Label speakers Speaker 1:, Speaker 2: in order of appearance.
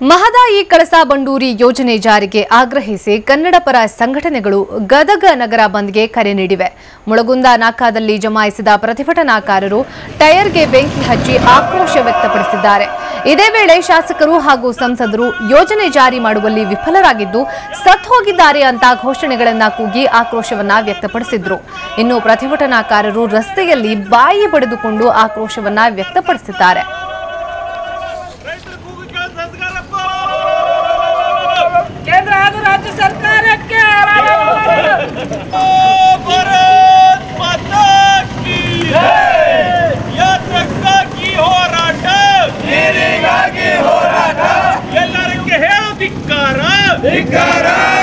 Speaker 1: ಮಹದಾಯಿ ಕಳಸಾ ಬಂಡೂರಿ ಯೋಜನೆ ಜಾರಿಗೆ ಆಗ್ರಹಿಸಿ ಕನ್ನಡ ಪರ ಸಂಘಟನೆಗಳು ಗದಗ ನಗರ ಬಂದ್ಗೆ ಕರೆ ನೀಡಿವೆ. ಮುಳಗುಂದ ನಾಕಾದಲ್ಲಿ ಜಮಾಯಿಸಿದ ಪ್ರತಿಭಟನಾಕಾರರು ಟೈರ್ಗೆ ಬೆಂಕಿ ಹಚ್ಚಿ ಆಕ್ರೋಶ ವ್ಯಕ್ತಪಡಿಸಿದ್ದಾರೆ. ಇದೇ ವೇಳೆ ಶಾಸಕರು ಹಾಗೂ ಸಂಸದರು ಯೋಜನೆ ಜಾರಿ ಮಾಡುವಲ್ಲಿ ವಿಫಲರಾಗಿದ್ದು, ಸತ್ ಹೋಗಿದ್ದಾರೆ ಅಂತ ಘೋಷಣೆಗಳನ್ನ ಕೂಗಿ ಆಕ್ರೋಶವನ್ನ ವ್ಯಕ್ತಪಡಿಸಿದ್ರು. ಇನ್ನು ಪ್ರತಿಭಟನಾಕಾರರು ರಸ್ತೆಯಲ್ಲಿ ಬಾಯಿ ಬಡಿದುಕೊಂಡು ಆಕ್ರೋಶವನ್ನ ವ್ಯಕ್ತಪಡಿಸಿದ್ದಾರೆ.
Speaker 2: Nicarágua!